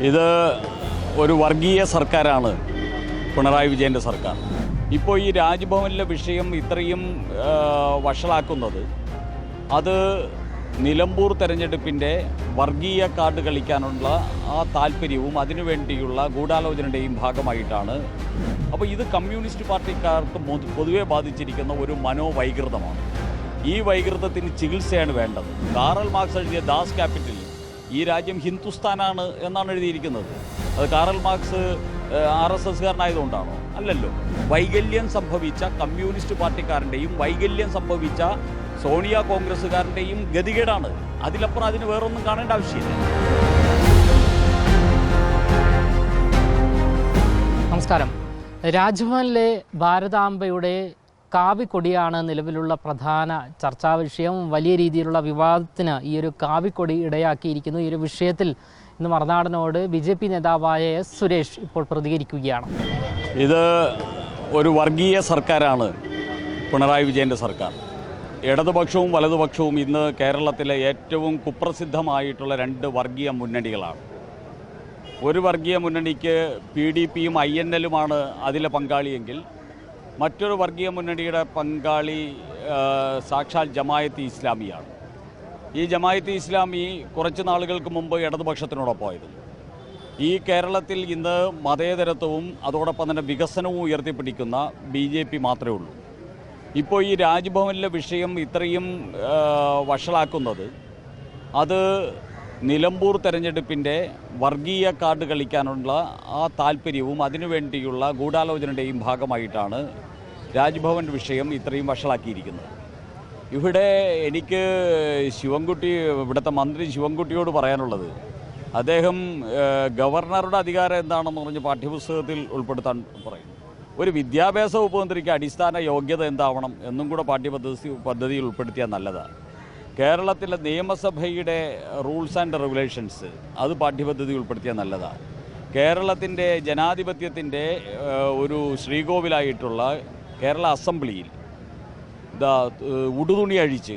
ഇത് ഒരു വർഗീയ സർക്കാരാണ് പിണറായി വിജയന്റെ സർക്കാർ. ഇപ്പോൾ ഈ രാജ്ഭവനിലെ വിഷയം ഇത്രയും വഷളാക്കുന്നത് അത് നിലമ്പൂർ തെരഞ്ഞെടുപ്പിന്റെ വർഗീയ കാർഡ് കളിക്കാനുള്ള ആ താല്പര്യവും അതിനുവേണ്ടിയുള്ള ഗൂഢാലോചനയുടെയും ഭാഗമായിട്ടാണ്. അപ്പോൾ ഇത് കമ്മ്യൂണിസ്റ്റ് പാർട്ടിക്കാർക്ക് പൊതുവെ ബാധിച്ചിരിക്കുന്ന ഒരു മനോവൈകൃതമാണ്. ഈ വൈകൃതത്തിന് ചികിത്സയാണ് വേണ്ടത്. കാറൽ മാർക്സ് എഴുതിയ ദാസ് ക്യാപിറ്റൽ ഈ രാജ്യം ഹിന്ദുസ്ഥാനാണ് എന്നാണ് എഴുതിയിരിക്കുന്നത്. അത് കാറൽ മാർക്സ് ആർ എസ് എസ്കാരനായതുകൊണ്ടാണോ? അല്ലല്ലോ. വൈകല്യം സംഭവിച്ച കമ്മ്യൂണിസ്റ്റ് പാർട്ടിക്കാരന്റെയും വൈകല്യം സംഭവിച്ച സോണിയ കോൺഗ്രസ്സുകാരന്റെയും ഗതികേടാണ്. അതിലപ്പുറം അതിന് വേറൊന്നും കാണേണ്ട ആവശ്യമില്ല. നമസ്കാരം. രാജ്ഭവനിലെ ഭാരതാംബയുടെ കാവിക്കൊടിയാണ് നിലവിലുള്ള പ്രധാന ചർച്ചാ വിഷയം. വലിയ രീതിയിലുള്ള വിവാദത്തിന് ഈ ഒരു കാവിക്കൊടി ഇടയാക്കിയിരിക്കുന്നു. ഈ ഒരു വിഷയത്തിൽ ഇന്ന് മറുനാടനോട് ബി ജെ പി നേതാവായ എസ് സുരേഷ് ഇപ്പോൾ പ്രതികരിക്കുകയാണ്. ഇത് ഒരു വർഗീയ സർക്കാരാണ് പിണറായി വിജയന്റെ സർക്കാർ. ഇടതുപക്ഷവും വലതുപക്ഷവും ഇന്ന് കേരളത്തിലെ ഏറ്റവും കുപ്രസിദ്ധമായിട്ടുള്ള രണ്ട് വർഗീയ മുന്നണികളാണ്. ഒരു വർഗീയ മുന്നണിക്ക് പി ഡി പിയും ഐ എൻ എല്ലുമാണ് അതിലെ പങ്കാളിയെങ്കിൽ മറ്റൊരു വർഗീയ മുന്നണിയുടെ പങ്കാളി സാക്ഷാൽ ജമായത്ത് ഇസ്ലാമിയാണ്. ഈ ജമായത്ത് ഇസ്ലാമി കുറച്ച് നാളുകൾക്ക് മുമ്പ് ഇടതുപക്ഷത്തിനോടൊപ്പമായിരുന്നു. ഈ കേരളത്തിൽ ഇന്ന് മതേതരത്വവും അതോടൊപ്പം തന്നെ വികസനവും ഉയർത്തിപ്പിടിക്കുന്ന ബി ജെ പി മാത്രമേ ഉള്ളൂ. ഇപ്പോൾ ഈ രാജ്ഭവനിലെ വിഷയം ഇത്രയും വഷളാക്കുന്നത് അത് നിലമ്പൂർ തെരഞ്ഞെടുപ്പിന്റെ വർഗീയ കാർഡ് കളിക്കാനുള്ള ആ താല്പര്യവും അതിനുവേണ്ടിയുള്ള ഗൂഢാലോചനയുടെയും ഭാഗമായിട്ടാണ് രാജ്ഭവൻ വിഷയം ഇത്രയും വഷളാക്കിയിരിക്കുന്നത്. ഇവിടെ എനിക്ക് ശിവൻകുട്ടി ഇവിടുത്തെ മന്ത്രി ശിവൻകുട്ടിയോട് പറയാനുള്ളത് അദ്ദേഹം ഗവർണറുടെ അധികാരം എന്താണെന്ന് പറഞ്ഞ് പാഠ്യപുസ്തകത്തിൽ ഉൾപ്പെടുത്താൻ പറയുന്നു. ഒരു വിദ്യാഭ്യാസ വകുപ്പ് മന്ത്രിക്ക് അടിസ്ഥാന യോഗ്യത എന്താവണം എന്നും കൂടെ പാഠ്യപദ്ധതി പദ്ധതിയിൽ ഉൾപ്പെടുത്തിയാൽ നല്ലതാണ് കേരളത്തിലെ നിയമസഭയുടെ റൂൾസ് ആൻഡ് റെഗുലേഷൻസ് അത് പാഠ്യപദ്ധതി ഉൾപ്പെടുത്തിയാൽ നല്ലതാണ് കേരളത്തിന്റെ ജനാധിപത്യത്തിന്റെ ഒരു ശ്രീകോവിലായിട്ടുള്ള കേരള അസംബ്ലിയിൽ ഇതാ ഉടുതുണി അഴിച്ച്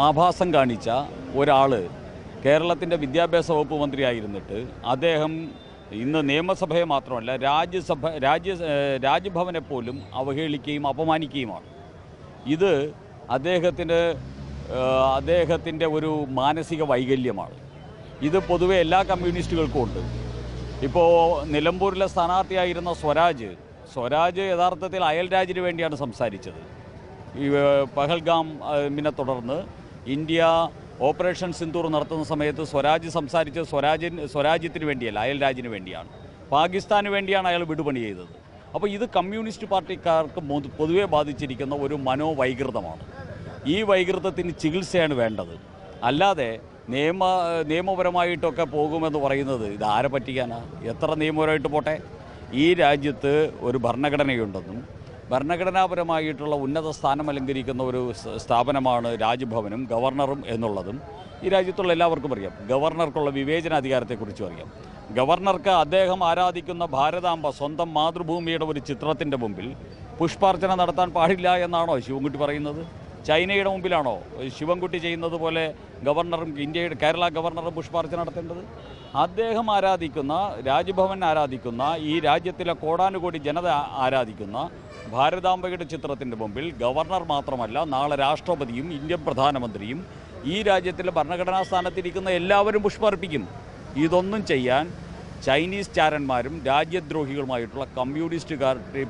ആഭാസം കാണിച്ച ഒരാൾ കേരളത്തിന്റെ വിദ്യാഭ്യാസ വകുപ്പ് മന്ത്രിയായിരുന്നിട്ട് അദ്ദേഹം ഇന്ന് നിയമസഭയെ മാത്രമല്ല രാജ്യസഭ രാജ്യ ഏഹ്, പോലും അവഹേളിക്കുകയും അപമാനിക്കുകയുമാണ്. ഇത് അദ്ദേഹത്തിന് ഏഹ്, അദ്ദേഹത്തിന്റെ ഒരു മാനസിക വൈകല്യമാണ്. ഇത് പൊതുവെ എല്ലാ കമ്മ്യൂണിസ്റ്റുകൾക്കും ഉണ്ട്. ഇപ്പോൾ നിലമ്പൂരിലെ സ്ഥാനാർത്ഥിയായിരുന്ന സ്വരാജ് സ്വരാജ് യഥാർത്ഥത്തിൽ അയൽരാജിന് വേണ്ടിയാണ് സംസാരിച്ചത്. ഈ പഹൽഗാം മിനെ തുടർന്ന് ഇന്ത്യ ഓപ്പറേഷൻ സിന്ദൂർ നടത്തുന്ന സമയത്ത് സ്വരാജ് സംസാരിച്ചത് സ്വരാജിന് സ്വരാജ്യത്തിന് വേണ്ടിയല്ല അയൽരാജിന് വേണ്ടിയാണ്. പാകിസ്ഥാന് വേണ്ടിയാണ് അയാൾ വിടുപണി ചെയ്തത്. അപ്പോൾ ഇത് കമ്മ്യൂണിസ്റ്റ് പാർട്ടിക്കാർക്ക് പൊതുവെ ബാധിച്ചിരിക്കുന്ന ഒരു മനോവൈകൃതമാണ്. ഈ വൈകൃതത്തിന് ചികിത്സയാണ് വേണ്ടത്. അല്ലാതെ നിയമ നിയമപരമായിട്ടൊക്കെ പോകുമെന്ന് പറയുന്നത് ഇത് ആരെ പറ്റിക്കാനാണ് എത്ര നിയമപരമായിട്ട് പോട്ടെ? ഈ രാജ്യത്ത് ഒരു ഭരണഘടനയുണ്ടെന്നും ഭരണഘടനാപരമായിട്ടുള്ള ഉന്നത സ്ഥാനം അലങ്കരിക്കുന്ന ഒരു സ്ഥാപനമാണ് രാജ്ഭവനും ഗവർണറും എന്നുള്ളതും ഈ രാജ്യത്തുള്ള എല്ലാവർക്കും അറിയാം. ഗവർണർക്കുള്ള വിവേചനാധികാരത്തെക്കുറിച്ചും അറിയാം. ഗവർണർക്ക് അദ്ദേഹം ആരാധിക്കുന്ന ഭാരതാംബ സ്വന്തം മാതൃഭൂമിയുടെ ഒരു ചിത്രത്തിന്റെ മുമ്പിൽ പുഷ്പാർച്ചന നടത്താൻ പാടില്ല എന്നാണോ ശിവൻകുട്ടി പറയുന്നത്? ചൈനയുടെ മുമ്പിലാണോ ശിവൻകുട്ടി ചെയ്യുന്നത് പോലെ ഗവർണറും ഇന്ത്യയുടെ കേരള ഗവർണറും പുഷ്പാർച്ചന നടത്തേണ്ടത്? അദ്ദേഹം ആരാധിക്കുന്ന രാജ്ഭവൻ ആരാധിക്കുന്ന ഈ രാജ്യത്തിലെ കോടാനുകോടി ജനത ആരാധിക്കുന്ന ഭാരതാംബയുടെ ചിത്രത്തിന്റെ മുമ്പിൽ ഗവർണർ മാത്രമല്ല നാളെ രാഷ്ട്രപതിയും ഇന്ത്യൻ പ്രധാനമന്ത്രിയും ഈ രാജ്യത്തിലെ ഭരണഘടനാ സ്ഥാനത്തിരിക്കുന്ന എല്ലാവരും പുഷ്പർപ്പിക്കും. ഇതൊന്നും ചെയ്യാൻ ചൈനീസ് ചാരന്മാരും രാജ്യദ്രോഹികളുമായിട്ടുള്ള കമ്മ്യൂണിസ്റ്റ്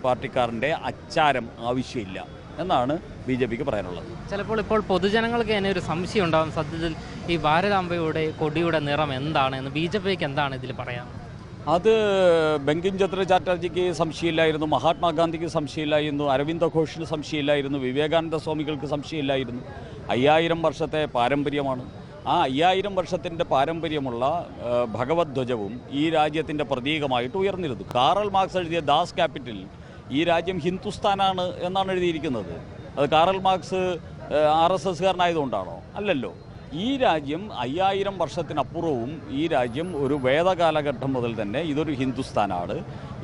പാർട്ടിക്കാരന്റെ അച്ചാരം ആവശ്യമില്ല എന്നാണ് ബി ജെ പിക്ക് പറയാനുള്ളത്. ചിലപ്പോൾ ഇപ്പോൾ പൊതുജനങ്ങൾക്ക് തന്നെ ഒരു സംശയം ഉണ്ടാകും സത്യത്തിൽ ഈ ഭാരതാംബയുടെ കൊടിയുടെ നിറം എന്താണ് എന്ന് ബി ജെ പിക്ക് എന്താണ് ഇതിൽ പറയാം അത് ബങ്കിം ചന്ദ്ര ചാറ്റർജിക്ക് സംശയമില്ലായിരുന്നു മഹാത്മാഗാന്ധിക്ക് സംശയമില്ലായിരുന്നു അരവിന്ദ ഘോഷിന് സംശയമില്ലായിരുന്നു വിവേകാനന്ദ സ്വാമികൾക്ക് സംശയമില്ലായിരുന്നു. അയ്യായിരം വർഷത്തെ പാരമ്പര്യമാണ്. ആ അയ്യായിരം വർഷത്തിന്റെ പാരമ്പര്യമുള്ള ഭഗവത്ധ്വജവും ഭഗവത് ധ്വജവും ഈ രാജ്യത്തിന്റെ പ്രതീകമായിട്ട് ഉയർന്നിരുന്നു. കാറൽ മാർക്സ് എഴുതിയ ദാസ് ക്യാപിറ്റൽ ഈ രാജ്യം ഹിന്ദുസ്ഥാനാണ് എന്നാണ് എഴുതിയിരിക്കുന്നത്. അത് കാറൽ മാർക്സ് ആർ എസ് എസ്കാരനായതുകൊണ്ടാണോ? അല്ലല്ലോ. ഈ രാജ്യം അയ്യായിരം വർഷത്തിനപ്പുറവും ഈ രാജ്യം ഒരു വേദകാലഘട്ടം മുതൽ തന്നെ ഇതൊരു ഹിന്ദുസ്ഥാനാണ്.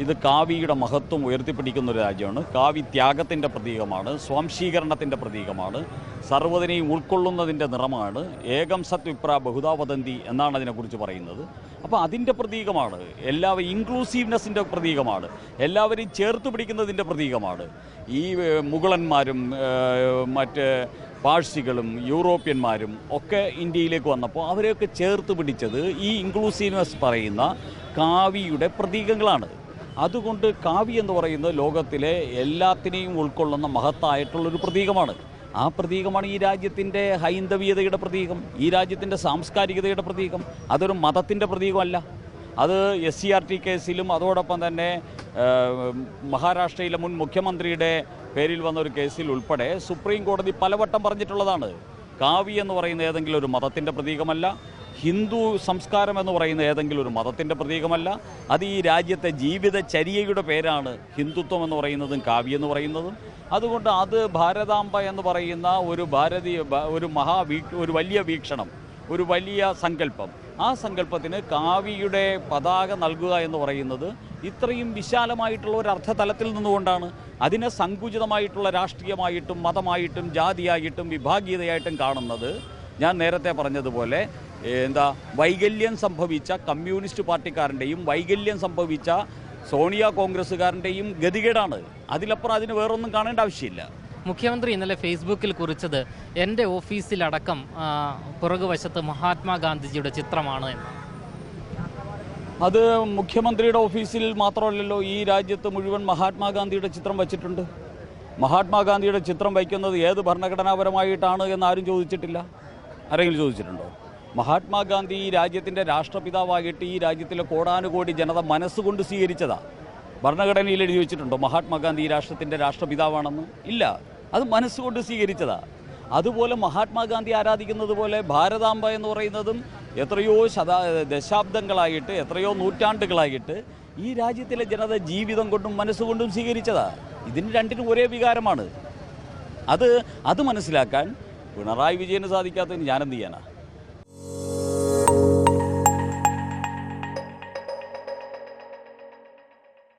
ഇത് കാവിയുടെ മഹത്വം ഉയർത്തിപ്പിടിക്കുന്ന ഒരു രാജ്യമാണ്. കാവി ത്യാഗത്തിന്റെ പ്രതീകമാണ്. സ്വാംശീകരണത്തിന്റെ പ്രതീകമാണ്. സർവതിനെയും ഉൾക്കൊള്ളുന്നതിന്റെ നിറമാണ്. ഏകം സത്വിപ്ര ബഹുതാവദന്തി എന്നാണ് അതിനെക്കുറിച്ച് പറയുന്നത്. അപ്പോൾ അതിന്റെ പ്രതീകമാണ്. എല്ലാവരും ഇൻക്ലൂസീവ്നെസ്സിന്റെ പ്രതീകമാണ്. എല്ലാവരെയും ചേർത്ത് പിടിക്കുന്നതിന്റെ പ്രതീകമാണ്. ഈ മുഗളന്മാരും മറ്റ് പാഴ്സികളും യൂറോപ്യന്മാരും ഒക്കെ ഇന്ത്യയിലേക്ക് വന്നപ്പോൾ അവരെയൊക്കെ ചേർത്ത് പിടിച്ചത് ഈ ഇൻക്ലൂസീവ്നെസ് പറയുന്ന കാവിയുടെ പ്രതീകങ്ങളാണ്. അതുകൊണ്ട് കാവി എന്ന് പറയുന്നത് ലോകത്തിലെ എല്ലാത്തിനെയും ഉൾക്കൊള്ളുന്ന മഹത്തായിട്ടുള്ളൊരു പ്രതീകമാണ്. ആ പ്രതീകമാണ് ഈ രാജ്യത്തിന്റെ ഹൈന്ദവീയതയുടെ പ്രതീകം ഈ രാജ്യത്തിന്റെ സാംസ്കാരികതയുടെ പ്രതീകം. അതൊരു മതത്തിന്റെ പ്രതീകമല്ല. അത് എസ് സി ആർ ടി കേസിലും അതോടൊപ്പം തന്നെ മഹാരാഷ്ട്രയിലെ മുൻ മുഖ്യമന്ത്രിയുടെ പേരിൽ വന്ന ഒരു കേസിൽ ഉൾപ്പെടെ സുപ്രീം കോടതി പലവട്ടം പറഞ്ഞിട്ടുള്ളതാണ്. കാവി എന്ന് പറയുന്ന ഏതെങ്കിലും ഒരു മതത്തിന്റെ പ്രതീകമല്ല. ഹിന്ദു സംസ്കാരം എന്ന് പറയുന്ന ഏതെങ്കിലും ഒരു മതത്തിന്റെ പ്രതീകമല്ല. അത് ഈ രാജ്യത്തെ ജീവിത ചര്യയുടെ പേരാണ് ഹിന്ദുത്വം എന്ന് പറയുന്നതും കാവ്യം എന്ന് പറയുന്നതും. അതുകൊണ്ട് അത് ഭാരതാംബ എന്ന് പറയുന്ന ഒരു ഭാരതീയ ഒരു മഹാവീ ഒരു വലിയ വീക്ഷണം ഒരു വലിയ സങ്കല്പം. ആ സങ്കല്പത്തിന് കാവിയുടെ പതാക നൽകുക എന്ന് പറയുന്നത് ഇത്രയും വിശാലമായിട്ടുള്ള ഒരു അർത്ഥതലത്തിൽ നിന്നുകൊണ്ടാണ്. അതിനെ സങ്കുചിതമായിട്ടുള്ള രാഷ്ട്രീയമായിട്ടും മതമായിട്ടും ജാതിയായിട്ടും വിഭാഗീയതയായിട്ടും കാണുന്നത്. ഞാൻ നേരത്തെ പറഞ്ഞതുപോലെ എന്താ വൈകല്യം സംഭവിച്ച കമ്മ്യൂണിസ്റ്റ് പാർട്ടിക്കാരന്റെയും വൈകല്യം സംഭവിച്ച സോണിയ കോൺഗ്രസ്സുകാരന്റെയും ഗതികേടാണ്. അതിലപ്പുറം അതിന് വേറൊന്നും കാണേണ്ട ആവശ്യമില്ല. മുഖ്യമന്ത്രി ഇന്നലെ ഫേസ്ബുക്കിൽ കുറിച്ചത് എന്റെ ഓഫീസിലടക്കം പുറകുവശത്ത് മഹാത്മാഗാന്ധിജിയുടെ ചിത്രമാണ് എന്ന്. അത് മുഖ്യമന്ത്രിയുടെ ഓഫീസിൽ മാത്രമല്ലല്ലോ ഈ രാജ്യത്ത് മുഴുവൻ മഹാത്മാഗാന്ധിയുടെ ചിത്രം വച്ചിട്ടുണ്ട്. മഹാത്മാഗാന്ധിയുടെ ചിത്രം വയ്ക്കുന്നത് ഏത് ഭരണഘടനാപരമായിട്ടാണ് എന്ന് ആരും ചോദിച്ചിട്ടില്ല. ആരെങ്കിലും ചോദിച്ചിട്ടുണ്ടോ? മഹാത്മാഗാന്ധി ഈ രാജ്യത്തിന്റെ രാഷ്ട്രപിതാവായിട്ട് ഈ രാജ്യത്തിലെ കോടാനുകോടി ജനത മനസ്സുകൊണ്ട് സ്വീകരിച്ചതാ. ഭരണഘടനയിൽ എഴുതി വെച്ചിട്ടുണ്ടോ? മഹാത്മാഗാന്ധി ഈ രാഷ്ട്രത്തിന്റെ രാഷ്ട്രപിതാവാണെന്ന്? ഇല്ല. അത് മനസ്സുകൊണ്ട് സ്വീകരിച്ചതാ. അതുപോലെ മഹാത്മാഗാന്ധി ആരാധിക്കുന്നത് പോലെ ഭാരതാംബ എന്ന് പറയുന്നതും എത്രയോ ശതാ ദശാബ്ദങ്ങളായിട്ട് എത്രയോ നൂറ്റാണ്ടുകളായിട്ട് ഈ രാജ്യത്തിലെ ജനത ജീവിതം കൊണ്ടും മനസ്സുകൊണ്ടും സ്വീകരിച്ചതാ. ഇതിന് രണ്ടിനും ഒരേ വികാരമാണ്. അത് അത് മനസ്സിലാക്കാൻ പിണറായി വിജയന് സാധിക്കാത്തതിന് ഞാനെന്ത് ചെയ്യാനാ?